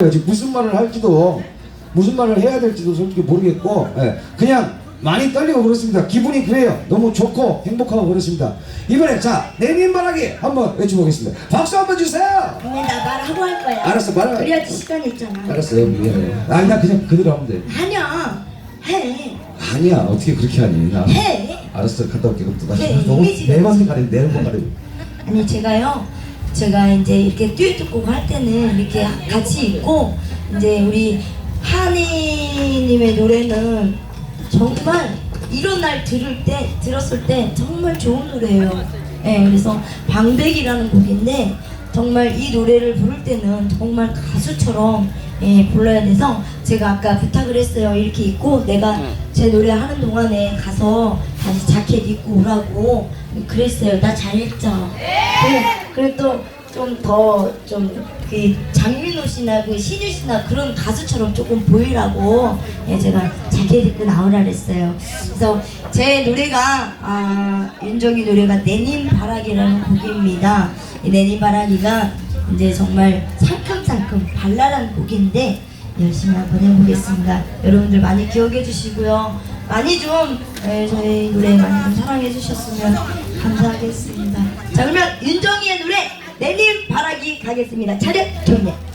지금 무슨 말을 할지도 무슨 말을 해야 될지도 솔직히 모르겠고 예, 그냥 많이 떨리고 그렇습니다. 기분이 그래요. 너무 좋고 행복하고 그렇습니다. 이번에 자 내림바라기 한번 외쳐보겠습니다. 박수 한번 주세요. 근데 나 말하고 할 거야. 알았어, 말해. 그래야지 시간이 있잖아. 알았어요 미안해. 아니 나 그냥 그대로 하면 돼. 아니야. 해. 아니야 어떻게 그렇게 하니 나. 해. 알았어 갔다 올게 그럼 또 네, 다시. 너무 이미지가 내만 가려 내는 거 가려. 아니 제가요. 제가 이제 이렇게 듀엣 곡 할 때는 이렇게 같이 있고 이제 우리 한이님의 노래는 정말 이런 날 들을 때 들었을 때 정말 좋은 노래예요. 예, 그래서 방백이라는 곡인데 정말 이 노래를 부를 때는 정말 가수처럼 예, 불러야 돼서 제가 아까 부탁을 했어요. 이렇게 입고 내가 제 노래 하는 동안에 가서 다시 자켓 입고 오라고 그랬어요. 나 잘했죠. 그래, 그래 또좀 더 좀 그 장민호 씨나 그 신유 씨나 그런 가수처럼 조금 보이라고 예, 제가 자켓 입고 나오라 그랬어요. 그래서 제 노래가 아, 윤정이 노래가 내님 바라기라는 곡입니다. 이 내님 바라기가 이제 정말 상큼상큼 발랄한 곡인데 열심히 한번 해보겠습니다. 여러분들 많이 기억해 주시고요. 많이 좀 예, 저희 노래 많이 좀 사랑해 주셨으면 감사하겠습니다. 자 그러면 윤정이의 노래 내님 바라기 가겠습니다. 차렷 경례.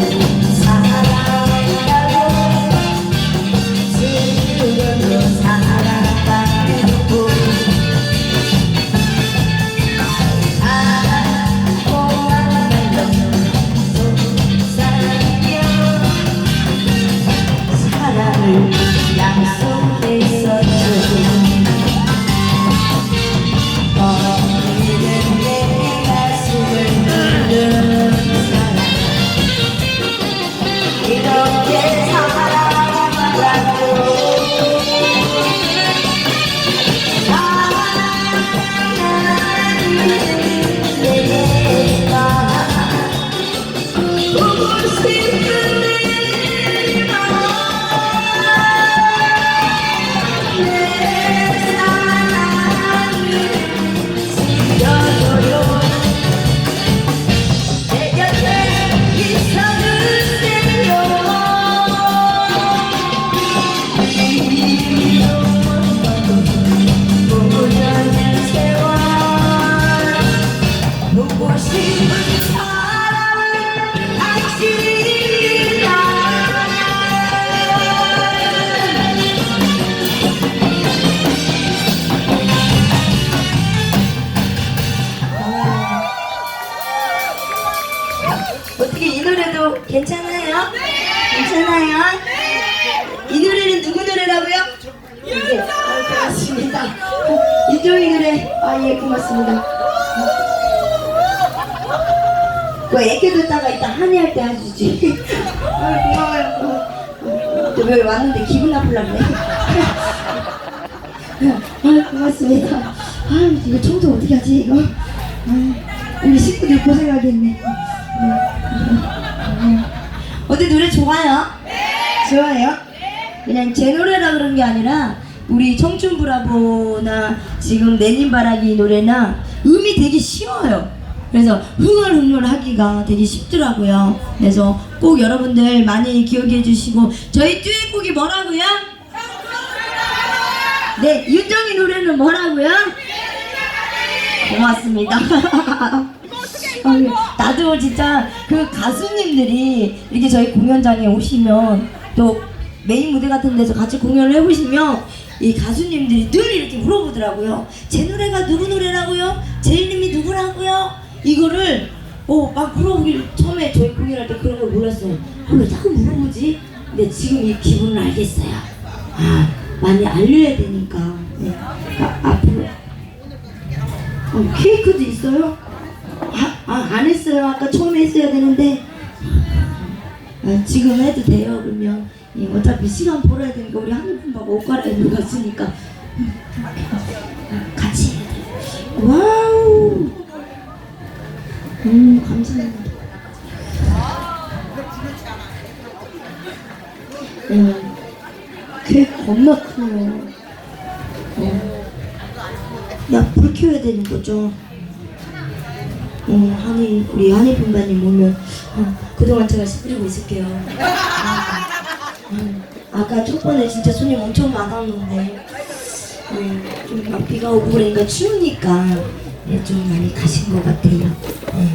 좋아 어떻게 이 노래도 괜찮아요? 괜찮아요? 이 노래는 누구 노래라고요? 네, 아, 고맙습니다. 이종이 노래, 아, 예, 고맙습니다. 그 애교 듣다가 이따 한의할 때 해주지. 아, 고마워요. 어, 왜 왔는데 기분 나쁠라네. 아, 고맙습니다. 아, 이거 청도 어떻게 하지, 이거? 아, 우리 식구들 고생하겠네. 아. 네. 어때 노래 좋아요? 좋아요? 그냥 제 노래라 그런 게 아니라 우리 청춘 브라보나 지금 내님 바라기 노래나 음이 되게 쉬워요. 그래서 흥얼흥얼 하기가 되게 쉽더라고요. 그래서 꼭 여러분들 많이 기억해 주시고 저희 듀엣곡이 뭐라고요? 네, 윤정이 노래는 뭐라고요? 고맙습니다. 나도 진짜 그 가수님들이 이렇게 저희 공연장에 오시면 또 메인 무대 같은 데서 같이 공연을 해보시면 이 가수님들이 늘 이렇게 물어보더라고요. 제 노래가 누구 노래라고요? 제 이름이 누구라고요? 이거를 어, 막 물어보길 처음에 저희 공연할 때 그런 걸 몰랐어요. 아, 왜 자꾸 물어보지? 근데 지금 이 기분을 알겠어요. 아, 많이 알려야 되니까. 네. 아, 앞으로. 어, 케이크도 있어요? 아, 아, 안 했어요. 아까 처음에 했어야 되는데. 아, 지금 해도 돼요, 그러면. 예, 어차피 시간 벌어야 되니까 우리 한일분하고 옷 갈아입는 거 있으니까. 아, 같이 해야 돼. 와우! 음, 감사합니다. 음, 걔 겁나 커요. 어. 야, 불 켜야 되는 거죠? 어, 한이 우리 한이 분반님 오면 어, 그동안 제가 시끄리고 있을게요. 아, 음, 아까 첫 번에 진짜 손님 엄청 많았는데 음, 좀 막 비가 오고 그러니까 추우니까 예, 좀 많이 가신 것 같아요. 예.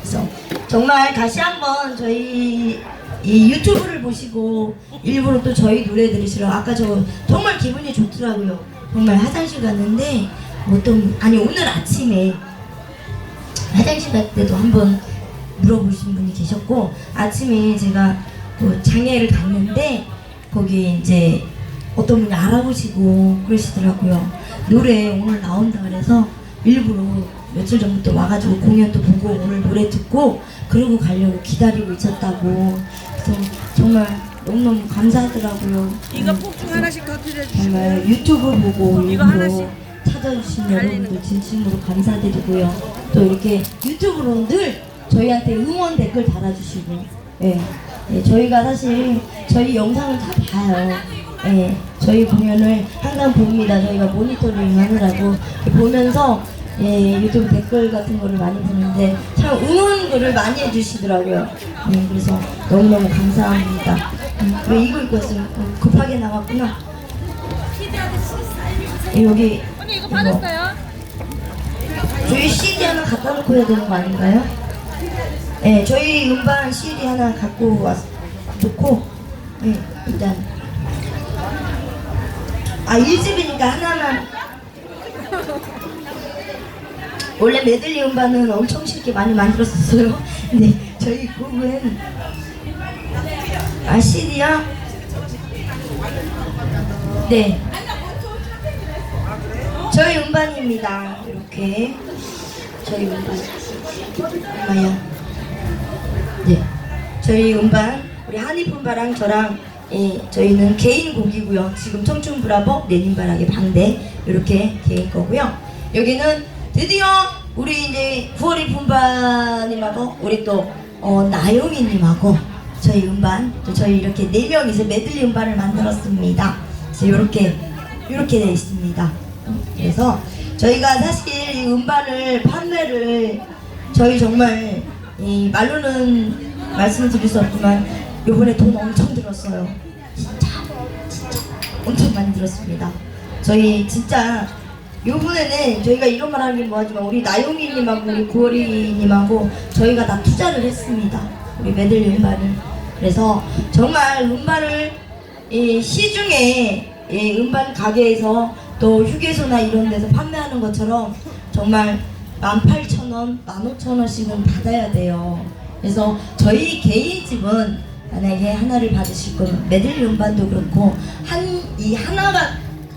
그래서 정말 다시 한번 저희 이 유튜브를 보시고 일부러 또 저희 노래 들으시러 아까 저 정말 기분이 좋더라고요. 정말 화장실 갔는데 어떤 아니 오늘 아침에 화장실 갈 때도 한번 물어보신 분이 계셨고 아침에 제가 그 장애를 갔는데 거기 이제 어떤 분이 알아보시고 그러시더라고요. 노래 오늘 나온다 그래서 일부러 며칠 전부터 와가지고 공연도 보고 오늘 노래 듣고 그러고 가려고 기다리고 있었다고. 그래서 정말 너무너무 감사하더라고요. 이거 음, 폭죽 하나씩 더 드려주시고 정말 유튜브 보고 이거 일부러 하나씩 찾아주신 여러분들 진심으로 감사드리고요. 또 이렇게 유튜브로 늘 저희한테 응원 댓글 달아주시고, 예, 예, 저희가 사실 저희 영상을 다 봐요. 예, 저희 공연을 항상 봅니다. 저희가 모니터링 하느라고 보면서 예, 유튜브 댓글 같은 거를 많이 보는데 참 응원 글을 많이 해주시더라고요. 예, 그래서 너무너무 감사합니다. 음, 왜 이거 입고 왔어요? 어, 급하게 나왔구나. 예, 여기 언니 이거. 받았어요? 저희 CD 하나 갖다 놓고 해야 되는 거 아닌가요? 네, 저희 음반 CD 하나 갖고 왔, 놓고, 네, 일단. 아, 1집이니까 하나만. 원래 메들리 음반은 엄청 쉽게 많이 만들었었어요. 근데 저희 곡은, 아, CD요? 네. 저희 음반입니다. 이렇게 저희 음반 얼마야? 네, 저희 음반 우리 한이품바랑 저랑 예, 저희는 개인 곡이고요. 지금 청춘 브라보 내님바락의 방대 이렇게 개인 거고요. 여기는 드디어 우리 이제 구월이 품바님하고 우리 또 어, 나영이님하고 저희 음반 또 저희 이렇게 네 명이서 메들리 음반을 만들었습니다. 그래서 이렇게 이렇게 되어 있습니다. 그래서 저희가 사실 이 음반을 판매를 저희 정말 이 말로는 말씀드릴 수 없지만 요번에 돈 엄청 들었어요. 진짜 진짜 엄청 많이 들었습니다. 저희 진짜 요번에는 저희가 이런 말 하긴 뭐하지만 우리 나용이님하고 우리 구월이님하고 저희가 다 투자를 했습니다. 우리 메들리 음반을. 그래서 정말 음반을 이 시중에 이 음반 가게에서 또 휴게소나 이런 데서 판매하는 것처럼 정말 18,000원, 15,000원씩은 받아야 돼요. 그래서 저희 개인 집은 만약에 하나를 받으실 거면 메들리 음반도 그렇고 한 이 하나가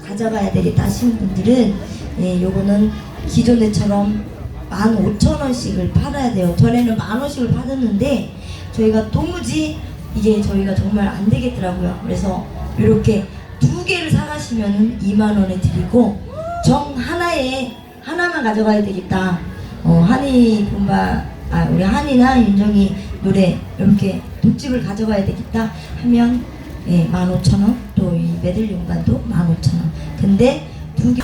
가져가야 되겠다 하시는 분들은 예, 요거는 기존에처럼 15,000원씩을 팔아야 돼요. 전에는 만 원씩을 팔았는데 저희가 도무지 이게 저희가 정말 안 되겠더라고요. 그래서 이렇게 두 개를 사가시면 2만 원에 드리고 정 하나에 하나만 가져가야 되겠다. 어, 한이 분바 아 우리 한이나 윤정이 노래 이렇게 독집을 가져가야 되겠다 하면 예, 15,000원 또 이 메들 용관도 15,000원. 근데 두 개.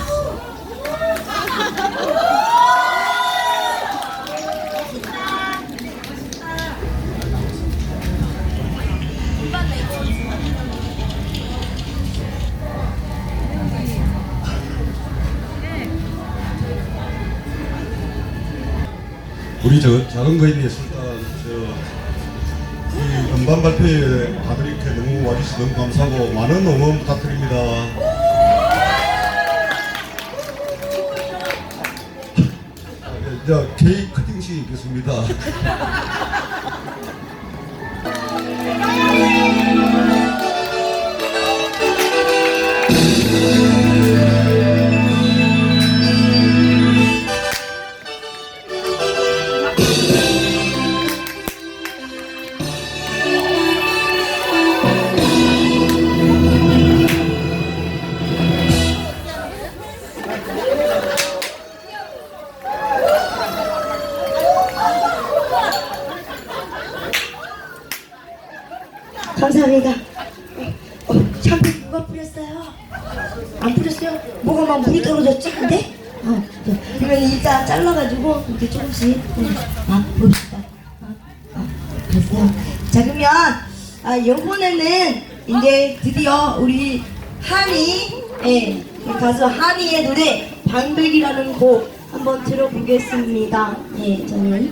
우리 저 작은 거인의 술단 저이 음반 발표에 다들 이렇게 너무 와주셔서 너무 감사하고 많은 응원 부탁드립니다. 저 케이크 커팅식 있겠습니다. 안 뿌렸어요? 뭐가 막 물이 떨어졌지 근데? 어, 네. 그러면 일단 잘라가지고 이렇게 조금씩 음, 아 봅시다. 아, 아, 그랬어요. 자 그러면 아 이번에는 이제 드디어 우리 한이 예, 가수 한이의 노래 방백이라는 곡 한번 들어보겠습니다. 예, 저는